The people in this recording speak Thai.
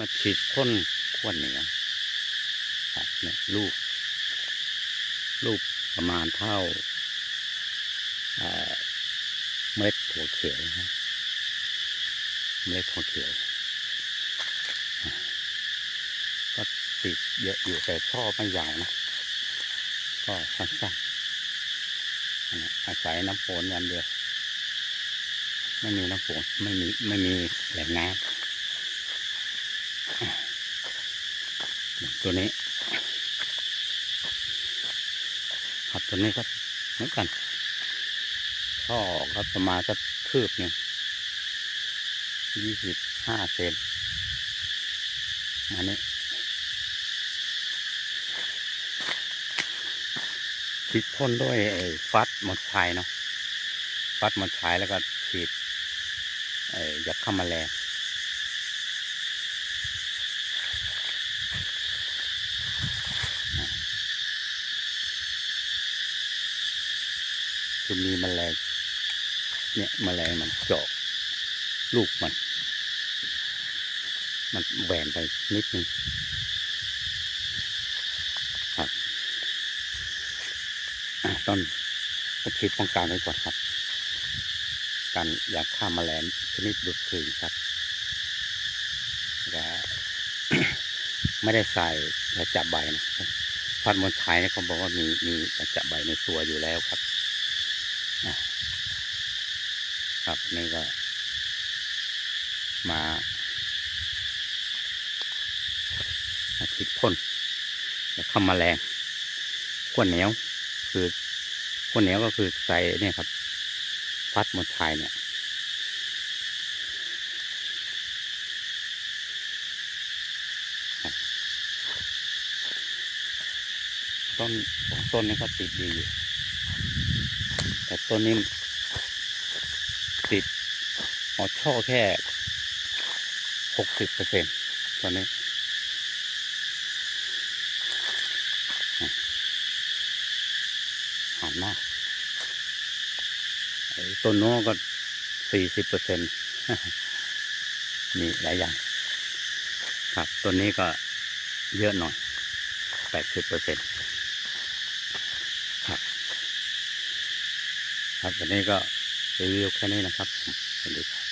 มาฉีดพ่นขวดเหนียวครับเนี่ยลูก ลูกประมาณเท่าเเมล็ดถั่วเขียวนะเมล็ดถั่วเขียว ก็ติดเยอะอยู่แต่ช่อไม่ยาวนะ ก็สั้นๆอันนี้อาศัยน้ำฝนอย่างเดียว ไม่มีน้ำฝนไม่มีไม่มีแหล่งน้ำ ตัวนี้ครับตัวนี้ก็เหมือนกันช่อครับประมาณสักคืบหนึ่งยี่สิบห้าเซนอันนี้ฉีดพ่นด้วยฟัดหมดชายเนาะฟัดหมดชายแล้วก็ฉีดอยัดเข้ามาแรง คือมีแมลง เนี่ยแมลงมันเจาะลูกมัน มันแหวนไปนิดนึงครับต้นก็ฉีดป้องกันไว้ก่อนครับ การอยากฆ่าแมลงชนิดดุดคืนครับแล้วไม่ได้ใส่ยาจับใบนะพันมนไทยเนี่ยเขาบอกว่ามีมียาจับใบในตัวอยู่แล้วครับ ครับนี่ก็มามาฉีดพ่นแล้วเข้ามาแรงขวเหนียวคือขวเหนียวก็คือใส่เนี่ยครับฟัดหมดไทยเนี่ยต้นของต้นนี้ก็ติดดีอยู่ แต่ต้นนี้ติดหอช่อแค่หกสิบเปอร์เซ็นต์ตอนนี้หันมากต้นโน้ก็สี่สิบเปอร์เซ็นต์มีหลายอย่าง ครับ ต้นนี้ก็เยอะหน่อยแปดสิบเปอร์เซ็นต์ครับ ครับวันนี้ก็รีวิวแค่นี้นะครับสวัสดีครับ